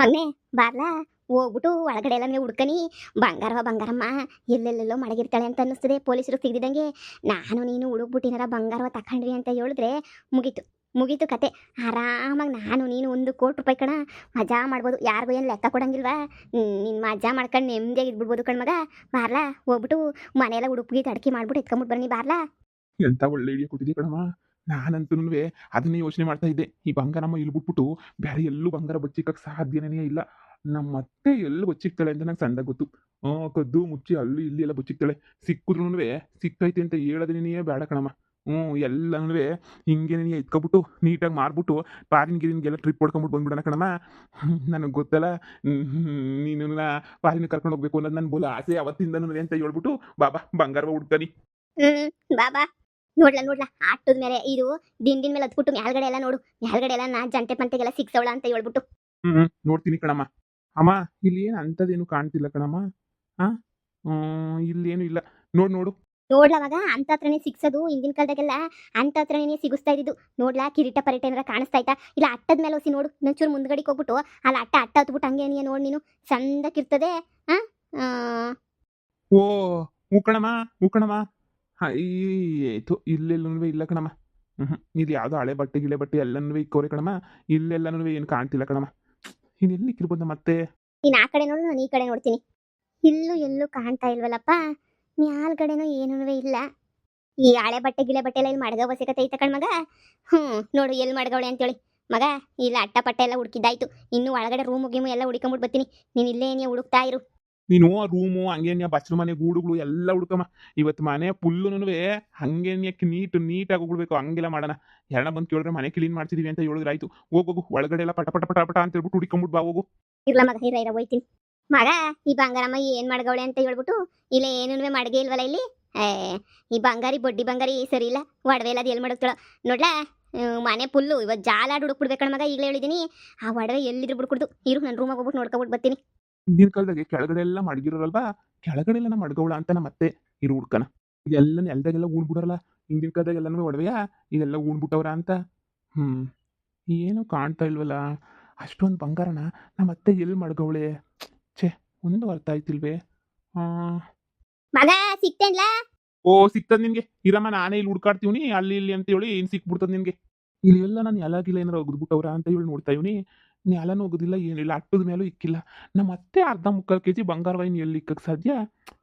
ಮಗನೆ ಬಾರ್ಲಾ? ಹೋಗ್ಬಿಟ್ಟು ಒಳಗಡೆ ಎಲ್ಲ ನೀವು ಹುಡ್ಕನಿ ಬಂಗಾರವ ಬಂಗಾರಮ್ಮ, ಎಲ್ಲೆಲ್ಲೆಲ್ಲೋ ಮಡಗಿರ್ತಾಳೆ ಅಂತ ಅನ್ನಿಸ್ತದೆ ಪೊಲೀಸರು ಸಿಗದಿದ್ದಂಗೆ. ನಾನು ನೀನು ಹುಡುಕ್ಬಿಟ್ಟಿನಾರ ಬಂಗಾರವ ತಕೊಂಡ್ವಿ ಅಂತ ಹೇಳಿದ್ರೆ ಮುಗೀತು ಮುಗೀತು ಕತೆ. ಆರಾಮಾಗಿ ನಾನು ನೀನು ಒಂದು ಕೋಟಿ ರೂಪಾಯಿ ಕಣ, ಮಜಾ ಮಾಡ್ಬೋದು. ಯಾರಿಗೂ ಏನು ಲೆಕ್ಕ ಕೊಡಂಗಿಲ್ವಾ? ನಿನ್ನ ಮಜಾ ಮಾಡ್ಕೊಂಡು ನೆಮ್ಮದಿಯಾಗಿ ಇದ್ಬಿಡ್ಬೋದು ಕಣ್ಮಗ ಬಾರ್ಲಾ ಹೋಗ್ಬಿಟ್ಟು ಮನೆಯೆಲ್ಲ ಹುಡುಕ್ಬಿಟ್ಟು ಅಡ್ಕೆ ಮಾಡ್ಬಿಟ್ಟು ಎತ್ಕೊಂಬಿಟ್ಟು ಬನ್ನಿ ಬಾರ್ಲಾ. ಎಂತ ಒಳ್ಳೆ ಕಣಮ್ಮ. ನಾನಂತೂ ಅದನ್ನೇ ಯೋಚನೆ ಮಾಡ್ತಾ ಇದ್ದೆ. ಈ ಬಂಗಾರಮ್ಮ ಇಲ್ಲಿ ಬಿಟ್ಬಿಟ್ಟು ಬೇರೆ ಎಲ್ಲೂ ಬಂಗಾರ ಬಚ್ಚಿಕ್ಕಕ್ಕೆ ಸಾಧ್ಯನೇ ಇಲ್ಲ. ನಮ್ಮ ಅತ್ತೆ ಎಲ್ಲಿ ಬಚ್ಚಿಕ್ತಾಳೆ ಅಂತ ನಂಗೆ ಸಣ್ಣ ಗೊತ್ತು. ಕದ್ದು ಮುಚ್ಚಿ ಅಲ್ಲಿ ಇಲ್ಲಿ ಎಲ್ಲ ಬಚ್ಚಿಕ್ತಾಳೆ. ಸಿಕ್ಕಿದ್ರು ಸಿಕ್ಕೈತೆ ಅಂತ ಹೇಳೋದೇನೇ ಬೇಡ ಕಣಮ್ಮ. ಹ್ಞೂ ಎಲ್ಲನೂ ಹಿಂಗೆ ನೀ ಎತ್ಕೊಬಿಟ್ಟು ನೀಟಾಗಿ ಮಾರ್ಬಿಟ್ಟು ಪಾರಿನ ಗಿರಿನಿಗೆಲ್ಲ ಟ್ರಿಪ್ ಹೊಡ್ಕೊಂಬಿಟ್ಟು ಬಂದ್ಬಿಡೋಣ ಕಣಮ್ಮ. ನನಗೆ ಗೊತ್ತಲ್ಲ. ನೀನು ಪಾರಿನ ಕರ್ಕೊಂಡು ಹೋಗ್ಬೇಕು ಅನ್ನೋದು ನನ್ನ ಬೋಲ ಆಸೆ ಅವತ್ತಿಂದ ಅಂತ ಹೇಳ್ಬಿಟ್ಟು ಬಾಬಾ ಬಂಗಾರ ಹುಡ್ಕನಿ. ಬಾಬಾ. ನೋಡ್ಲಾ ನೋಡ್ಲಾ ಆಟದ ಮೇಲೆ ಇದು ದಿಂಡಿನ ಮೇಲೆ ಹತ್ಬಿಟ್ಟು ಮ್ಯಾಲ್ಗಡೆ ಎಲ್ಲ ನೋಡು. ಮ್ಯಾಲ್ಗಡೆ ಎಲ್ಲ ನಾ ಜಂಟೆ ಪಂತೆಗೆಲ್ಲ ಸಿಕ್ಸವಳ ಅಂತ ಹೇಳ್ಬಿಟ್ಟು. ಹ್ಮ್ ನೋಡ್ತೀನಿ ಕಣಮ್ಮ. ಅಮ್ಮ ಇಲ್ಲಿ ಏನು ಅಂಥದ್ದೇನು ಕಾಣ್ತಿಲ್ಲ ಕಣಮ್ಮ. ಇಲ್ಲಿ ಏನು ಇಲ್ಲ. ನೋಡ್ ನೋಡು. ನೋಡ್ಲವಾಗ ಅಂತ ಹತ್ರನೇ ಸಿಕ್ಸೋದು ಹಿಂದಿನ ಕಾಲದಾಗೆಲ್ಲ ಅಂತ ಹತ್ರನೇ ಸಿಗಿಸ್ತಾ ಇದ್ದಿದ್ದು. ನೋಡ್ಲಾ ಕಿರೀಟ ಪರಿಟ ಏನಾರ ಕಾಣಿಸ್ತಾ ಐತಾ ಇಲ್ಲ ಅಟ್ಟದ ಮೇಲೆ ಹೊಸಿ ನೋಡು. ನಂಚೂರು ಮುಂದ್ಗಡೆ ಹೋಗ್ಬಿಟ್ಟು ಅಲ್ಲ ಅಟ್ಟ ಅಟ್ಟ ಹತ್ಬಿಟ್ಟು ಹಂಗೆ ನೀ ನೋಡು ನೀನು. ಚಂದಕ್ಕಿರ್ತದೆ ಹಾ ಆ, ಓ ಕಣಮ್ಮ ಹಾ ಈತು ಇಲ್ಲೆಲ್ಲೂ ಇಲ್ಲ ಕಣಮ್ಮ. ಹ್ಞೂ ಇಲ್ಲಿ ಯಾವುದೋ ಹಳೆ ಬಟ್ಟೆ, ಗಿಳೆ ಬಟ್ಟೆ ಎಲ್ಲನೂ ಇಕ್ಕೋರೆ ಕಣಮ್ಮ. ಇಲ್ಲೆಲ್ಲನೂ ಏನು ಕಾಣ್ತಿಲ್ಲ ಕಣಮ್ಮ. ಇನ್ನೆಲ್ಲಿ ಇಕ್ಕಿರ್ಬೋದ ಮತ್ತೆ ನೀನು ಆ ಕಡೆ ನೋಡು, ನಾನು ಈ ಕಡೆ ನೋಡ್ತೀನಿ. ಇಲ್ಲೂ ಎಲ್ಲೂ ಕಾಣ್ತಾ ಇಲ್ವಲ್ಲಪ್ಪ? ಮ್ಯಾಲ್ಗಡೆನೂ ಏನೂ ಇಲ್ಲ. ಈ ಹಳೆ ಬಟ್ಟೆ, ಗಿಳೆ ಬಟ್ಟೆ ಎಲ್ಲ ಇಲ್ಲಿ ಮಡ್ಗವ ಬಸಕತ್ತೆ ಐತ ಕಣ್ ಮಗ? ಹ್ಞೂ ನೋಡು ಎಲ್ಲಿ ಮಡ್ಗವಳೆ ಅಂತೇಳಿ. ಮಗ, ಇಲ್ಲ ಅಟ್ಟ ಪಟ್ಟ ಎಲ್ಲ ಹುಡುಕಿದ್ದಾಯ್ತು. ಇನ್ನು ಒಳಗಡೆ ರೂಮು ಗೀಮು ಎಲ್ಲ ಹುಡುಕೊಂಬಿಟ್ಟು ಬರ್ತೀನಿ. ನೀನು ಇಲ್ಲೇ ನೀ ಹುಡುಕ್ತಾ ಇರು. ನೀನು ರೂಮು ಹಂಗೇನ್ಯ ಬಚ್ಚಲು ಮನೆ ಗೂಡುಗಳು ಎಲ್ಲ ಹುಡ್ಕಮ್ಮ. ಇವತ್ತು ಮನೆ ಫುಲ್ಲುನು ಹಂಗೇನ್ಯಕ್ಕೆ ನೀಟ್ ನೀಟಾಗಿ ಹೋಗ್ಬೇಕು ಹಂಗೆಲ್ಲ ಮಾಡೋಣ. ಎರಡ ಬಂದು ಕೇಳಿದ್ರೆ ಮನೆ ಕ್ಲೀನ್ ಮಾಡ್ತಿದೀವಿ ಅಂತ ಹೇಳಿದ್ರೆ ಆಯ್ತು. ಹೋಗೋಗು ಒಳಗಡೆ ಎಲ್ಲ ಪಟ ಪಟ ಪಟ ಪಟ ಅಂತ ಹೇಳ್ಬಿಟ್ಟು ಹುಡುಕೊಂಬಿಟ್ಟು ಬಾ, ಹೋಗು. ಇರ್ಲ ಮಗ ಇರ ಇರ ಹೋಯ್ತೀನಿ. ಮಗ, ಈ ಬಂಗಾರಮ್ಮ ಏನ್ ಮಾಡ್ಗವಳೆ ಅಂತ ಹೇಳ್ಬಿಟ್ಟು, ಇಲ್ಲ ಏನೂ ಮಾಡಗೆ ಇಲ್ವಲ್ಲ ಇಲ್ಲಿ? ಈ ಬಂಗಾರಿ, ಬಡ್ಡಿ ಬಂಗಾರಿ ಸರಿ ಇಲ್ಲ. ಒಡವೆ ಎಲ್ಲ ಅದು ಎಲ್ಲಿ ಮಾಡುತ್ತಳ ನೋಡ್ಲಾ ಮನೆ ಫುಲ್ಲು ಇವತ್ತು ಜಾಲಾಡ್ ಹುಡುಕ್ಬಿಡ್ಬೇಕಣ್ಣ ಮಗ. ಈಗಲೇ ಹೇಳಿದ್ದೀನಿ ಆ ಒಡವೆ ಎಲ್ಲಿದ್ರು ಬಿಡ್ಕೊಡ್ದು. ಇರು ನನ್ನ ರೂಮಾಗ ಹೋಗ್ಬಿಟ್ಟು ನೋಡ್ಕೊಬಿಟ್ಟು ಬರ್ತೀನಿ. ಹಿಂದಿನ ಕಾಲದಾಗೆ ಕೆಳಗಡೆ ಎಲ್ಲ ಮಡಗಿರೋರಲ್ವಾ? ಕೆಳಗಡೆ ಎಲ್ಲ ಮಡ್ಗವಳ ಅಂತ ನಮ್ಮ ಮತ್ತೆ ಇರು ಹುಡ್ಕನ. ಇದೆಲ್ಲ ನೆಲದಾಗೆಲ್ಲ ಉಣ್ಬಿಡರಲ್ಲ ಹಿಂದಿನ ಕಾಲದಾಗ ಎಲ್ಲನೂ ಒಡವೆಯಾ? ಇದೆಲ್ಲ ಉಣ್ಬಿಟ್ಟವ್ರ ಅಂತ? ಹ್ಮ್. ಏನು ಕಾಣ್ತಾ ಇಲ್ವಲ್ಲ? ಅಷ್ಟೊಂದು ಬಂಗಾರನ ನಮ್ಮ ಅತ್ತೆ ಎಲ್ಲಿ ಮಡ್ಗವಳೆ ಛೇ ಒಂದು ಅರ್ಥ ಆಯ್ತಿಲ್ವೇ? ಮಗ ಸಿಕ್ತೇನ್ಲ? ಓ ಸಿಕ್ತದ ನಿನ್ಗೆ. ಇರಮ್ಮ ನಾನೇ ಇಲ್ಲಿ ಹುಡ್ಕಾಡ್ತೀವಿ ಅಲ್ಲಿ ಇಲ್ಲಿ ಅಂತ ಹೇಳಿ ಏನ್ ಸಿಕ್ಬಿಡ್ತದ ನಿನ್ಗೆ? ಇಲ್ಲಿ ಎಲ್ಲ ನಾನು ಎಲ್ಲಾಗಿಲ್ಲ ಏನಾರ ಒಗ್ದ್ಬಿಟ್ಟವ್ರ ಅಂತ ಹೇಳಿ ನೋಡ್ತಾ ಇವ್ನಿ. ನೆಲನೂ ಹೋಗೋದಿಲ್ಲ ಏನಿಲ್ಲ ಅಟ್ಟದ ಮೇಲೂ ಇಕ್ಕಿಲ್ಲ. ನಮ್ಮ ಅತ್ತೆ ಅರ್ಧ ಮುಕ್ಕಾಲು ಕೆ ಜಿ ಬಂಗಾರ ಇನ್ನು ಎಲ್ಲಿ ಇಕ್ಕಕ್ಕೆ ಸಾಧ್ಯ?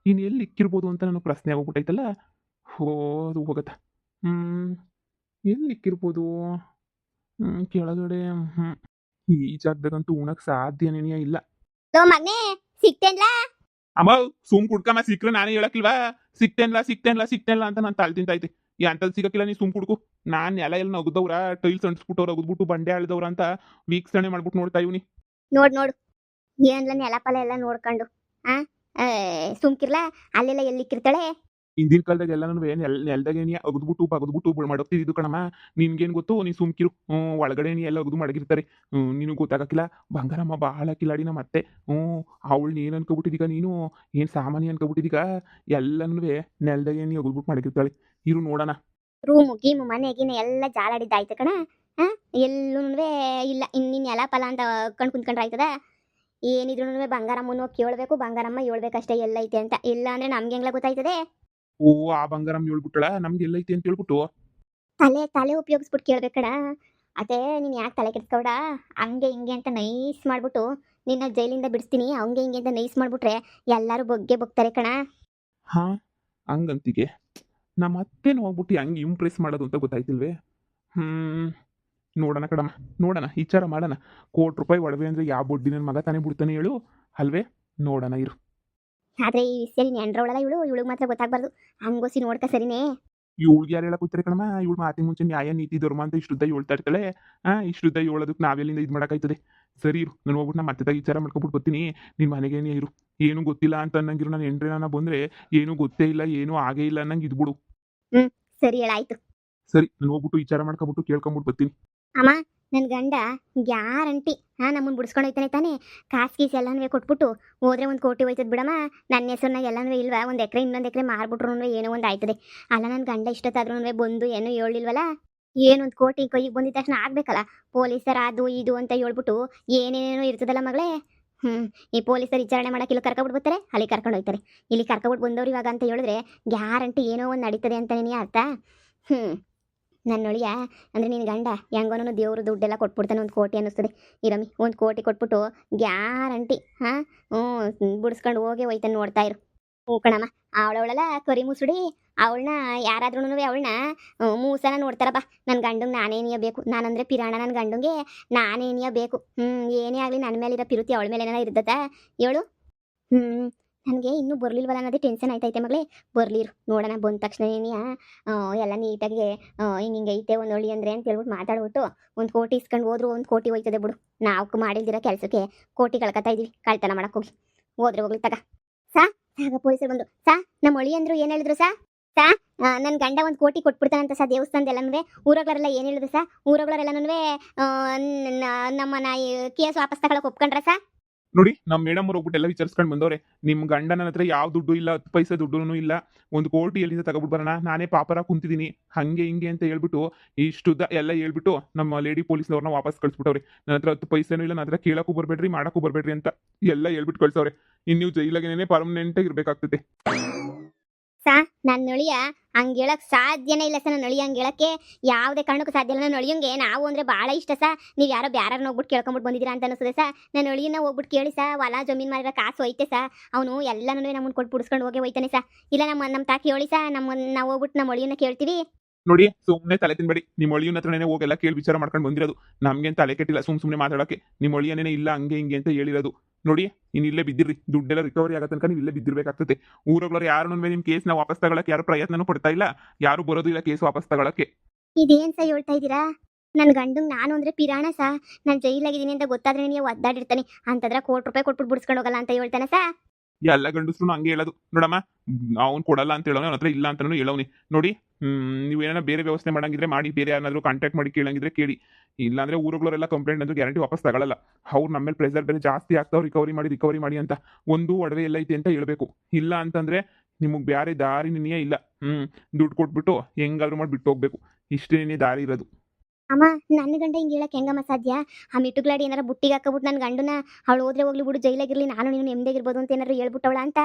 ಇನ್ನು ಎಲ್ಲಿ ಇಕ್ಕಿರ್ಬೋದು ಅಂತ ನನಗೆ ಪ್ರಶ್ನೆ ಆಗೋಗ್ಬಿಟ್ಟೈತಲ್ಲ ಹೋದು ಹೋಗತ್ತ. ಹ್ಮ್ ಎಲ್ಲಿ ಇಕ್ಕಿರ್ಬೋದು? ಹ್ಮ್ ಕೆಳಗಡೆ ಹ್ಞೂ ಈ ಜಾಗದಾಗಂತೂ ಉಣಕ್ ಸಾಧ್ಯನೇ ಇಲ್ಲ. ಅಮ್ಮ ಸುಮ್ ಕುಡ್ಕಮ್ಮ ಸಿಕ್ಕ್ರೆ ನಾನೇ ಹೇಳಕ್ಕಿಲ್ವಾ? ಸಿಕ್ತೇನ್ಲ ಸಿಕ್ತೇನ್ಲ ಸಿಕ್ತೇನ್ಲ ಅಂತ ನಾನು ತಲೆ ತಿಂತೈತಿ ಈ ಅಂತಲ್ ಸಿಗಕ್ಕಿಲ್ಲ ನೀ ಸುಮ್ ಕುಡ್ಕು. ನಾನ್ ಎಲ್ಲ ಎಲ್ಲ ನಗದವ್ರ ಟೈಲ್ಸ್ ಅಂಟಿಸ್ಬಿಟ್ಟವ್ರ ಅಗದ್ಬಿಟ್ಟು ಬಂಡೆ ಆಳಿದವ್ರ ಅಂತ ವೀಕ್ಷಣೆ ಮಾಡ್ಬಿಟ್ಟು ನೋಡ್ತಾ ಇವ್ನಿ. ನೋಡ್ ನೋಡು. ಏನ್ಲ ನೆಲ ಪಲ ಎಲ್ಲ ನೋಡ್ಕೊಂಡು. ಆ? ಸುಮ್ಕಿರ್ಲ? ಅಲ್ಲೆಲ್ಲ ಎಲ್ಲಿಕ್ಕಿರ್ತಾಳೆ? ಹಿಂದಿನ ಕಾಲದಾಗ ಎಲ್ಲನೂ ಏನ್ ನೆಲ್ದಾಗ ಏನಿ ಅಗದ್ಬಿಟ್ಟು ಬಗದ್ಬಿಟ್ಟು ಕಣಮ್ಮ. ನಿನ್ಗೇನ್ ಗೊತ್ತು? ನೀ ಸುಮ್ಕಿರು. ಒಳಗಡೆ ನೀ ಎಲ್ಲ ಅಗದು ಮಡಗಿರ್ತಾರೆ. ನಿನಗೆ ಗೊತ್ತಾಗಕ್ಕಿಲ್ಲ ಬಂಗಾರಮ್ಮ ಬಹಳ ಕಿಲಾಡಿನ ಮತ್ತೆ ಹ್ಞೂ ಅವಳನ್ನ ಏನು ಅನ್ಕೊಬಿಟ್ಟಿದೀಗ ನೀನು? ಏನು ಸಾಮಾನ್ಯ ಅನ್ಕೊಬಿಟ್ಟಿದೀಗ? ಎಲ್ಲನೂ ನೆಲ್ದಾಗ ಏನಿ ಅಗದ್ಬಿಟ್ಟು ಮಡಗಿರ್ತಾಳೆ. ಇರು ನೋಡೋಣ. ರೂಮು ಗೀಮು ಮನೆ ಗೀನೆ ಎಲ್ಲ ಜಾಲಾಡಿದ್ದಾಯ್ತು ಕಣ. ಎಲ್ಲೂನುವೆ ಎಲ್ಲೂ ಇಲ್ಲ. ಇನ್ನಿನ್ ಎಲ್ಲ ಫಲ ಅಂತ ಕಣ್ ಕುಂತ್ಕೊಂಡ್ರೆ ಆಯ್ತದ ಏನಿದ್ರು ಬಂಗಾರಮ್ಮನ ಕೇಳಬೇಕು ಬಂಗಾರಮ್ಮ ಹೇಳ್ಬೇಕಷ್ಟೇ ಎಲ್ಲೈತೆ ಅಂತ. ಇಲ್ಲ ಅಂದ್ರೆ ನಮ್ಗೆ ಹೆಂಗ್ಲ ಗೊತ್ತಾಯ್ತದೆ? ಓ ಆ ಬಂಗಾರಮ್ಮ ಹೇಳ್ಬಿಟ್ಟಳ ನಮ್ಗೆ ಐತೆ ಅಂತ ಹೇಳ್ಬಿಟ್ಟು. ತಲೆ ತಲೆ ಉಪಯೋಗಿಸ್ಬಿಟ್ಟು ಕೇಳ್ಬೇಕಡ ಅದೇ ನೀನ್ ಯಾಕೆ ತಲೆ ಕೆಡ್ಸ್ಕೊಬೇಡ? ಹಂಗೆ ಹಿಂಗೆ ಅಂತ ನೈಸ್ ಮಾಡ್ಬಿಟ್ಟು ನಿನ್ನ ಜೈಲಿಂದ ಬಿಡಿಸ್ತೀನಿ. ಹಂಗೆ ಹಿಂಗೆ ಅಂತ ನೈಸ್ ಮಾಡ್ಬಿಟ್ರೆ ಎಲ್ಲರೂ ಬೊಗ್ಗೆ ಬೊಗ್ತಾರೆ ಕಣ. ಹಾ ಹಂಗಂತಿಗೆ. ನಮ್ಮ ಅತ್ತೆನ ಹೋಗ್ಬಿಟ್ಟು ಹೆಂಗೆ ಇಂಪ್ರೆಸ್ ಮಾಡೋದು ಅಂತ ಗೊತ್ತಾಯ್ತಿಲ್ವೇ? ಹ್ಮ್. ನೋಡೋಣ ಕಡಮ್ಮ ನೋಡೋಣ ವಿಚಾರ ಮಾಡೋಣ. ಕೋಟಿ ರೂಪಾಯಿ ಒಡವೆ ಅಂದರೆ ಯಾವ ಬುಡ್ಡಿ ನನ್ನ ಮಗ ತಾನೇ ಬಿಡ್ತಾನೆ ಹೇಳು. ಅಲ್ವೇ? ನೋಡೋಣ ಇರು. ಆದರೆ ಈ ವಿಷಯ ನೀನು ಎಂಡ್ರವಳಲ್ಲ ಇವಳು ಇವಳಿಗೆ ಮಾತ್ರ ಗೊತ್ತಾಗ್ಬಾರ್ದು. ಹಂಗೋಸಿ ನೋಡ್ಕ ಸರಿನೇ? ಇವಳಿಗೆ ಯಾರು ಹೇಳಕ್ ಕೂತಾರೆ ಕಣಮ್ಮ? ಇವಳು ಮಾತಿನ ಮುಂಚೆ ನ್ಯಾಯ ನೀತಿ ಧರ್ಮ ಅಂತ ಇಷ್ಟುದ್ದ ಹೇಳ್ತಾ ಇರ್ತಾಳೆ. ಆ ಇಷ್ಟುದ್ದ ಹೇಳೋದಕ್ಕೆ ನಾವೆಲ್ಲಿಂದ ಇದು ಮಾಡೋಕ್ಕಾಯ್ತದೆ ಸರಿ ಇರು ನಾನು ಹೋಗ್ಬಿಟ್ಟು ನಾನು ಮತ್ತೆ ವಿಚಾರ ಮಾಡ್ಕೊಬಿಟ್ಟು ಬರ್ತೀನಿ. ನಿನ್ನ ಮನೆಗೆ ಇರು? ಏನು ಗೊತ್ತಿಲ್ಲ ಅಂತ ಅನ್ನಂಗಿರು ನಾನು ನಾನು ಬಂದ್ರೆ ಏನು ಗೊತ್ತೇ ಇಲ್ಲ ಏನು ಆಗೇ ಇಲ್ಲ ಅನ್ನಂಗೆ ಇದ್ಬಿಡು. ಸರಿ ಹೇಳಾಯ್ತು ಸರಿ ನಾನು ಹೋಗ್ಬಿಟ್ಟು ವಿಚಾರ ಮಾಡ್ಕೊಬಿಟ್ಟು ಕೇಳ್ಕೊಂಬಿಟ್ಟು ಬರ್ತೀನಿ. ಅಮ್ಮ ನನ್ನ ಗಂಡ ಗ್ಯಾರಂಟಿ ಹಾ ನಮ್ಮನ್ನ ಬಿಡಿಸ್ಕೊಂಡು ಹೋಯ್ತಾನೆ ತಾನೆ. ಕಾಸು ಕೀಸ್ ಎಲ್ಲನೂ ಕೊಟ್ಬಿಟ್ಟು ಹೋದ್ರೆ ಒಂದು ಕೋಟಿ ಹೋಯ್ತದ ಬಿಡಮ್ಮ. ನನ್ನ ಹೆಸರನ್ನ ಎಲ್ಲನೂ ಇಲ್ವಾ? ಒಂದು ಎಕರೆ ಇನ್ನೊಂದು ಎಕರೆ ಮಾರ್ಬಿಟ್ರು ಏನೋ ಒಂದು ಆಯ್ತದೆ. ಅಲ್ಲ ನನ್ನ ಗಂಡ ಇಷ್ಟೊತ್ತಾದ್ರೂ ಬಂದು ಏನೂ ಹೇಳಿಲ್ವಲ್ಲ ಏನೊಂದು ಕೋಟಿ ಕೈಗೆ ಬಂದಿದ ತಕ್ಷಣ ಆಗ್ಬೇಕಲ್ಲ? ಪೊಲೀಸರ ಅದು ಇದು ಅಂತ ಹೇಳ್ಬಿಟ್ಟು ಏನೇನೇನೋ ಇರ್ತದಲ್ಲ ಮಗಳೇ? ಹ್ಮ್, ಈ ಪೊಲೀಸರು ವಿಚಾರಣೆ ಮಾಡಕ್ಕೆ ಇಲ್ಲಿ ಕರ್ಕೊಬಿಟ್ಟು ಬರ್ತಾರೆ ಅಲ್ಲಿ ಕರ್ಕೊಂಡು ಹೋಗ್ತಾರೆ. ಇಲ್ಲಿ ಕರ್ಕೊಬಿಟ್ಟು ಬಂದವ್ರು ಇವಾಗ ಅಂತ ಹೇಳಿದ್ರೆ ಗ್ಯಾರಂಟಿ ಏನೋ ಒಂದು ನಡೀತದೆ ಅಂತ ನಿನಗೆ ಅರ್ಥ? ಹ್ಮ್ ನನ್ನ ಒಳಿಯ, ಅಂದ್ರೆ ನಿನ್ನ ಗಂಡ ಹೆಂಗೋನೂ ದೇವ್ರು ದುಡ್ಡೆಲ್ಲ ಕೊಟ್ಬಿಡ್ತಾನೆ ಒಂದು ಕೋಟಿ ಅನ್ನಿಸ್ತದೆ. ಇರಮಿ ಒಂದು ಕೋಟಿ ಕೊಟ್ಬಿಟ್ಟು ಗ್ಯಾರಂಟಿ, ಹಾಂ? ಹ್ಞೂ ಬಿಡಿಸ್ಕೊಂಡು ಹೋಗಿ ಹೋಯ್ತಾನೆ ನೋಡ್ತಾ ಇರು. ಹ್ಞೂ ಕಣಮ್ಮ, ಅವಳವಳೆಲ್ಲ ಕರಿ ಮುಸುಡಿ ಅವಳನ್ನ ಯಾರಾದ್ರೂ ಅವಳನ್ನ ಮೂಸನ ನೋಡ್ತಾರಪ್ಪ. ನನ್ನ ಗಂಡಂಗೆ ನಾನೇನಿಯ ಬೇಕು ನಾನಂದ್ರೆ ಪಿರಾಣ ನನ್ನ ಗಂಡಂಗೆ ನಾನೇನಿಯ ಬೇಕು ಹ್ಞೂ ಏನೇ ಆಗಲಿ ನನ್ನ ಮೇಲಿರೋ ಪಿರುತಿ ಅವಳ ಮೇಲೆ ಏನಾರ ಇರ್ತದ. ಹೇಳು. ಹ್ಞೂ ನನಗೆ ಇನ್ನೂ ಬರ್ಲಿಲ್ವಲ್ಲ ಅನ್ನೋದೇ ಟೆನ್ಷನ್ ಆಯ್ತೈತೆ ಮಗಳೇ. ಬರ್ಲಿರು. ನೋಡೋಣ, ಬಂದ ತಕ್ಷಣ ಏನಿಯ ಎಲ್ಲ ನೀಟಾಗಿ ಹಿಂಗೆ ಹಿಂಗೆ ಐತೆ, ಒಂದು ಒಳ್ಳಿ ಅಂದ್ರೆ ಅಂತ ಹೇಳ್ಬಿಟ್ಟು ಮಾತಾಡ್ಬಿಟ್ಟು ಒಂದು ಕೋಟಿ ಇಸ್ಕೊಂಡು ಹೋದ್ರು, ಒಂದು ಕೋಟಿ ಹೋಯ್ತದೆ ಬಿಡು. ನಾವು ಮಾಡಿಲ್ದಿರೋ ಕೆಲಸಕ್ಕೆ ಕೋಟಿ ಕಳ್ಕೊತಾ ಇದೀವಿ ಕಳ್ತನ ಮಾಡೋಕ್ಕೋಗಿ ಹೋದ್ರೆ ಹೋಗ್ಲಿ ತಗ. ಸಾ ಆಗ ಪೊಲೀಸರು ಬಂದು ಸಾ ನಮ್ಮ ಒಳಿ ಅಂದ್ರು ಏನು ಹೇಳಿದ್ರು ಸಾ? ಸಾ ನನ್ನ ಗಂಡ ಒಂದು ಕೋಟಿ ಕೊಟ್ಬಿಡ್ತಾನಂತ ಸಾ ದೇವಸ್ಥಾನದೆಲ್ಲನೂ ಊರಗಳರೆಲ್ಲ ಏನು ಹೇಳಿದ್ರು ಸಾ? ಊರಗಳರೆಲ್ಲನೂ ನಾಯಿ ಕೇಸ್ ವಾಪಸ್ ತಗೊಳಕ್ ಒಪ್ಕೊಂಡ್ರ ಸಾ? ನೋಡಿ ನಮ್ಮ ಮೇಡಮ್ ಅವ್ರು ಹೋಗ್ಬಿಟ್ಟು ಎಲ್ಲ ವಿಚಾರಿಸ್ಕೊಂಡು ಬಂದವ್ರೆ ನಿಮ್ಮ ಗಂಡನ ಹತ್ರ ಯಾವ ದುಡ್ಡು ಇಲ್ಲ ಹತ್ತು ಪೈಸೆ ದುಡ್ಡು ಇಲ್ಲ, ಒಂದು ಕೋಟಿ ಎಲ್ಲಿಂದ ತಗೊಬಿಟ್ಟು ಬರೋಣ, ನಾನೇ ಪಾಪರ ಕುಂತಿದ್ದೀನಿ ಹಂಗೆ ಹಿಂಗೆ ಅಂತ ಹೇಳ್ಬಿಟ್ಟು ಇಷ್ಟುದ ಎಲ್ಲ ಹೇಳ್ಬಿಟ್ಟು ನಮ್ಮ ಲೇಡಿ ಪೊಲೀಸ್ನವ್ರನ್ನ ವಾಪಸ್ ಕಳಿಸ್ಬಿಟ್ಟವ್ರಿ. ನನ್ನ ಹತ್ರ ಹತ್ತು ಪೈಸೆನೂ ಇಲ್ಲ ನನ್ನ ಹತ್ರ ಕೇಳಕ್ಕೂ ಬರಬೇಡ್ರಿ, ಮಾಡಕ್ಕೂ ಬರಬೇಡ್ರಿ ಅಂತ ಎಲ್ಲ ಹೇಳ್ಬಿಟ್ಟು ಕಳ್ಸವ್ರೆ. ಇನ್ನು ನೀವು ಜೈಲಾಗೇನೆ ಪರ್ಮನೆಂಟಾಗಿ ಇರಬೇಕಾಗ್ತದೆ ಸಾ ನನ್ನ ನೊಳಿಯ ಹಂಗೆ ಹೇಳಕ್ ಸಾಧ್ಯನೇ ಇಲ್ಲ ಸರ್ ನನ್ನ ನೊಳಿ ಹಂಗೆ ಹೇಳಕ್ಕೆ ಯಾವುದೇ ಕಾರಣಕ್ಕೂ ಸಾಧ್ಯ ಇಲ್ಲ. ನನ್ನ ನೊಳಿಯಂಗೆ ನಾವು ಅಂದರೆ ಭಾಳ ಇಷ್ಟ ಸಾ. ನೀವು ಯಾರೋ ಬ್ಯಾರನ್ನ ಹೋಗ್ಬಿಟ್ಟು ಕೇಳ್ಕೊಂಬಿಟ್ಟು ಬಂದಿದ್ದೀರಾ ಅಂತ ಅನಿಸ್ತದೆ ಸಾ. ನನ್ನ ನೊಳಿಯನ್ನ ಹೋಗ್ಬಿಟ್ಟು ಕೇಳಿ ಸಾ, ಹೊಲ ಜಮೀನು ಮಾರಿರ ಕಾಸು ಹೋಯ್ತೆ ಸಾ. ಅವನು ಎಲ್ಲನೂ ನಮ್ಮನ್ನು ಕೊಟ್ಟು ಬಿಡಿಸ್ಕೊಂಡು ಹೋಗಿ ಹೋಯ್ತಾನೆ ಸಾ. ಇಲ್ಲ ನಮ್ಮ ನಮ್ಮ ತಾಕಿ ಹೇಳಿ ಸಾ ನಮ್ಮ ನಾವು ಹೋಗ್ಬಿಟ್ಟು ನಮ್ಮ ಒಳಿಯನ್ನ ಕೇಳ್ತೀವಿ. ನೋಡಿ ಸುಮ್ಮನೆ ತಲೆ ತಿನ್ಬೇಡಿ. ನಿಮ್ಮ ಒಳಿಯನ್ನ ಹತ್ರನೇ ಹೋಗೆಲ್ಲ ಕೇಳಿ ವಿಚಾರ ಮಾಡ್ಕೊಂಡು ಬಂದಿರೋದು. ನಮ್ಗೇನು ತಲೆ ಕೆಟ್ಟಿಲ್ಲ ಸುಮ್ ಸುಮ್ಮನೆ ಮಾತಾಡೋಕೆ ನಿಮ್ಮ ಒಳಿಯನೇ ಇಲ್ಲ, ಹಂಗೆ ಹಿಂಗೆ ಅಂತ ಹೇಳಿರೋದು. ನೋಡಿ ಇನ್ನು ಇಲ್ಲೇ ಬಿದ್ದಿರಿ ದುಡ್ಡೆಲ್ಲ ರಿಕವರಿ ಆಗೋ ತನಕ ನೀವು ಇಲ್ಲೇ ಬಿದ್ದಿರ್ಬೇಕಾಗ್ತದೆ. ಊರೊಳಗೆ ಯಾರು ನಿಮ್ಮ ಕೇಸ್ನ ವಾಪಸ್ ತಗೊಳಕ್ಕೆ ಯಾರು ಪ್ರಯತ್ನನೂ ಪಡ್ತಾ ಇಲ್ಲ. ಯಾರು ಬರೋದು ಇಲ್ಲ ಕೇಸ್ ವಾಪಸ್ ತಗೊಳಕ್ಕೆ. ಇದೇನ್ ಸಾ ಹೇಳ್ತಾ ಇದ್ದೀರಾ? ನನ್ನ ಗಂಡಂಗೆ ನಾನು ಅಂದ್ರೆ ಪಿರಾಣ ಸಾ ನಾನು ಜೈಲಾಗಿದ್ದೀನಿ ಅಂತ ಗೊತ್ತಾದ್ರೆ ನೀವು ಒದ್ದಾಡಿರ್ತಾನೆ? ಅಂತಂದ್ರೆ ಕೋಟಿ ರೂಪಾಯಿ ಕೊಟ್ಬಿಟ್ಟು ಬಿಡಿಸ್ಕೊಂಡು ಹೋಗಲ್ಲ ಅಂತ ಹೇಳ್ತಾನೆ ಸಾ ಎಲ್ಲ ಗಂಡಸ್ರು ಹಂಗೆ ಹೇಳೋದು. ನೋಡಮ್ಮ ಅವ್ನು ಕೊಡಲ್ಲ ಅಂತ ಹೇಳೋನು, ಅವ್ನ ಹತ್ರ ಇಲ್ಲ ಅಂತ ಹೇಳೋನಿ ನೋಡಿ ನೀವು ಏನಾರ ಬೇರೆ ವ್ಯವಸ್ಥೆ ಮಾಡಂಗಿದ್ರೆ ಮಾಡಿ, ಬೇರೆ ಯಾರಾದ್ರೂ ಕಾಂಟ್ಯಾಕ್ಟ್ ಮಾಡಿ ಕೇಳಂಗಿದ್ರೆ ಕೇಳಿ. ಇಲ್ಲಾಂದ್ರೆ ಊರುಗಳೆಲ್ಲ ಕಂಪ್ಲೇಂಟ್ ಅಂದ್ರೆ ಗ್ಯಾರಂಟಿ ವಾಪಸ್ ತಗೊಳ್ಳಲ್ಲ ಅವ್ರು ನಮ್ಮ ಮೇಲೆ ಪ್ರೆಸರ್ ಬೇರೆ ಜಾಸ್ತಿ ಆಗ್ತಾವ್ ರಿಕವರಿ ಮಾಡಿ ರಿಕವರಿ ಮಾಡಿ ಅಂತ ಒಂದು ಒಡವೆ ಎಲ್ಲ ಐತೆ ಅಂತ ಹೇಳ್ಬೇಕು. ಇಲ್ಲ ಅಂತಂದ್ರೆ ನಿಮಗೆ ಬೇರೆ ದಾರಿ ನಿನ್ನೆ ಇಲ್ಲ. ಹ್ಮ್, ದುಡ್ಡು ಕೊಟ್ಬಿಟ್ಟು ಹೆಂಗಾದ್ರೂ ಮಾಡಿ ಬಿಟ್ಟು ಹೋಗ್ಬೇಕು ಇಷ್ಟೇ ನಿನ್ನೆ ದಾರಿ ಇರೋದು. ಅಮ್ಮ ನನ್ನ ಗಂಡ ಹಿಂಗೆ ಹೇಳಕ್ಕೆ ಹೆಂಗಮ್ಮ ಸಾಧ್ಯ? ಆ ಮಿಟುಗ್ಲಾಡಿ ಏನಾರ ಬುಟ್ಟಿಗೆ ಹಾಕಬಿಟ್ಟು ನನ್ನ ಗಂಡನ, ಅವಳು ಹೋದ್ರೆ ಹೋಗ್ಲಿ ಬಿಡು ಜೈಲಾಗಿರ್ಲಿ ನಾನು ನೀನು ನೆಮ್ಮದಿಯಾಗಿರ್ಬೋದು ಅಂತ ಏನಾರು ಹೇಳ್ಬಿಟ್ಟವಳ ಅಂತ?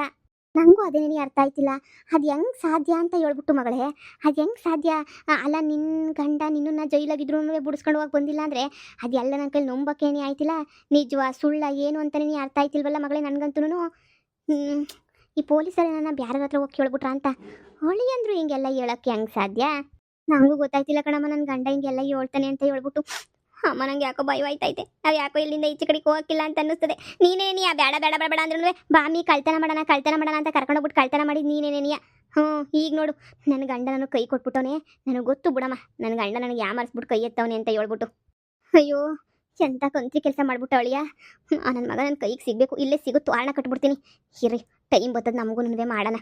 ನನಗೂ ಅದೇನೇ ಅರ್ಥ ಆಯ್ತಿಲ್ಲ. ಅದು ಹೆಂಗ್ ಸಾಧ್ಯ ಅಂತ ಹೇಳ್ಬಿಟ್ಟು ಮಗಳೇ, ಅದು ಹೆಂಗ್ ಸಾಧ್ಯ? ಅಲ್ಲ ನಿನ್ನ ಗಂಡ ನಿನ್ನನ್ನು ಜೈಲಾಗಿದ್ರು ಬಿಡಿಸ್ಕೊಂಡು ಹೋಗಿ ಬಂದಿಲ್ಲ ಅಂದರೆ ಅದು ಎಲ್ಲ ನನ್ನ ಕೈಲಿ ನಂಬಕ್ಕೇನೆ ಆಯ್ತಿಲ್ಲ. ನಿಜವಾ, ಸುಳ್ಳ, ಏನು ಅಂತಲೇ ಅರ್ಥ ಆಯ್ತಿಲ್ವಲ್ಲ ಮಗಳೇ ನನಗಂತೂ ಈ ಪೊಲೀಸರು ನನ್ನ ಬ್ಯಾರ ಹತ್ರ ಹೋಗಿ ಕೇಳ್ಬಿಟ್ರ ಅಂತ? ಹೊಳಿ ಅಂದರು ಹಿಂಗೆಲ್ಲ ಹೇಳೋಕ್ಕೆ ಹೆಂಗೆ ಸಾಧ್ಯ? ನನಗೂ ಗೊತ್ತಾಯ್ತಿಲ್ಲ ಕಣಮ್ಮ ನನ್ನ ಗಂಡ ಹಿಂಗೆಲ್ಲ ಹೇಳ್ತಾನೆ ಅಂತ ಹೇಳ್ಬಿಟ್ಟು ಅಮ್ಮ, ನಂಗೆ ಯಾಕೋ ಭಯವಾಯ್ತೈತೆ ನಾವು ಯಾಕೋ ಇಲ್ಲಿಂದ ಈಚೆ ಕಡೆಗೆ ಹೋಗಕ್ಕಿಲ್ಲ ಅಂತ ಅನ್ನಿಸ್ತದೆ. ನೀನೇ ನೀ ಬೇಡ ಬೇಡ ಬೇಡ ಬೇಡ ಅಂದ್ರೂ ಬಾಮಿ ಕಳ್ತನ ಮಾಡೋಣ ಕಳ್ತನ ಮಾಡೋಣ ಅಂತ ಕರ್ಕೊಂಡೋಗ್ಬಿಟ್ಟು ಕಳ್ತನ ಮಾಡಿದ್ ನೀನೇನೇ ನೀಯ. ಹ್ಞೂ, ಈಗ ನೋಡು. ನನ್ನ ಗಂಡ ನನಗೆ ಕೈ ಕೊಟ್ಬಿಟ್ಟವನೇ. ನನಗೆ ಗೊತ್ತು ಬಿಡಮ್ಮ ನನ್ನ ಗಂಡ ನನಗೆ ಯಾಮರ್ಸ್ಬಿಟ್ಟು ಕೈ ಎತ್ತವನೆ ಅಂತ ಹೇಳ್ಬಿಟ್ಟು. ಅಯ್ಯೋ ಎಂಥ ಕಂತ್ರಿ ಕೆಲಸ ಮಾಡ್ಬಿಟ್ಟು ಅಳಿಯ. ನನ್ನ ಮಗ ನನ್ನ ಕೈಗೆ ಸಿಗಬೇಕು, ಇಲ್ಲೇ ಸಿಗುತ್ತೋ ಆರಣ ಕಟ್ಬಿಡ್ತೀನಿ. ಇರ್ರಿ, ಟೈಮ್ ಬರ್ತದೆ ನಮಗೂ ಮಾಡೋಣ.